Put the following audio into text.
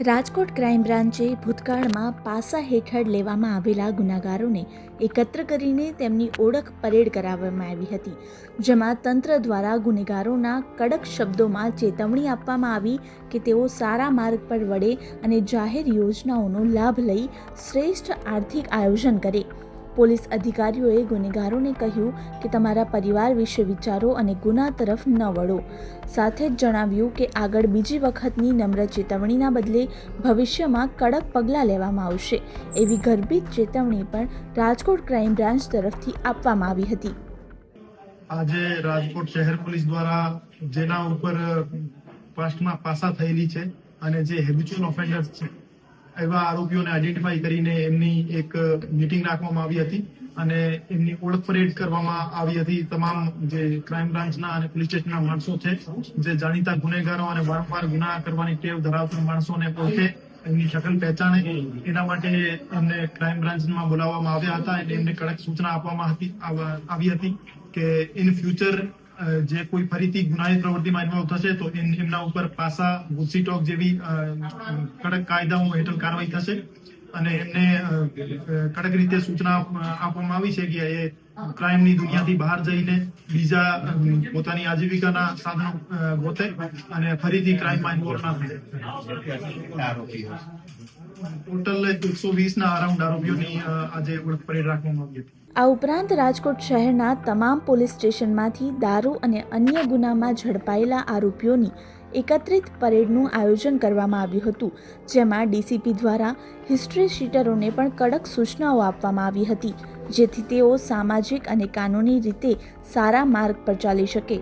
Rajkot crime બ્રાન્ચે ભૂતકાળમાં પાસા હેઠળ લેવામાં આવેલા ગુનાગારોને એકત્ર કરીને તેમની ઓળખ પરેડ કરાવવામાં આવી હતી, જેમાં તંત્ર દ્વારા ગુનેગારોના કડક શબ્દોમાં ચેતવણી આપવામાં આવી કે તેઓ સારા માર્ગ પર વળે અને જાહેર યોજનાઓનો લાભ લઈ શ્રેષ્ઠ આર્થિક આયોજન કરે. પોલીસ અધિકારીઓએ ગુનેગારોને કહ્યું કે તમારા પરિવાર વિશે વિચારો અને ગુના તરફ ન વળો. સાથે જ જણાવ્યું કે આગળ બીજી વખતની નમ્ર ચેતવણીના બદલે ભવિષ્યમાં કડક પગલાં લેવામાં આવશે. એવી ગર્ભિત ચેતવણી પણ રાજકોટ ક્રાઇમ બ્રાન્ચ તરફથી આપવામાં આવી હતી. આજે રાજકોટ શહેર પોલીસ દ્વારા જેના ઉપર પાસ્ટમાં પાસા થયેલી છે અને જે હેબિચ્યુઅલ ઓફેન્ડર્સ છે એવા આરોપીઓને આઈડેન્ટિફાઈ કરીને એમની એક મીટિંગ રાખવામાં આવી હતી અને એમની ઓળખ પરેડ કરવામાં આવી હતી તમામ જે ક્રાઇમ બ્રાન્ચના અને પોલીસ સ્ટેશનના માણસો છે, જે જાણીતા ગુનેગારો અને વારંવાર ગુના કરવાની ટેવ ધરાવતા માણસોને પોતે એમની શકલ પહેચાને એના માટે એમને ક્રાઇમ બ્રાન્ચમાં બોલાવવામાં આવ્યા હતા એટલે એમને કડક સૂચના આપવામાં હતી, આવી હતી કે ઇન ફ્યુચર જે કોઈ ફરીથી ગુનાહિત પ્રવૃત્તિમાં ઇન્વોલ્વ થશે તો એમના ઉપર પાસા, ગુસ્સી ટોક જેવી કડક કાયદાઓ હેઠળ કાર્યવાહી થશે. અને એમને કડક રીતે સૂચના આપવામાં આવી છે કે એ ક્રાઇમની દુનિયાથી બહાર જઈને બીજા પોતાની આજીવિકાના સાધનો ગોતે અને ફરીથી ક્રાઇમમાં ઇન્વોલ્વ ના થાય ટોટલ એકસો વીસના અરાઉન્ડ આરોપીઓની આજે પરેડ રાખવામાં આવી હતી. આ ઉપરાંત રાજકોટ શહેરના તમામ પોલીસ સ્ટેશનમાંથી દારૂ અને અન્ય ગુનામાં ઝડપાયેલા આરોપીઓની એકત્રિત પરેડનું આયોજન કરવામાં આવ્યું હતું, જેમાં ડીસીપી દ્વારા હિસ્ટ્રી શીટરોને પણ કડક સૂચનાઓ આપવામાં આવી હતી, જેથી તેઓ સામાજિક અને કાનૂની રીતે સારા માર્ગ પર ચાલી શકે.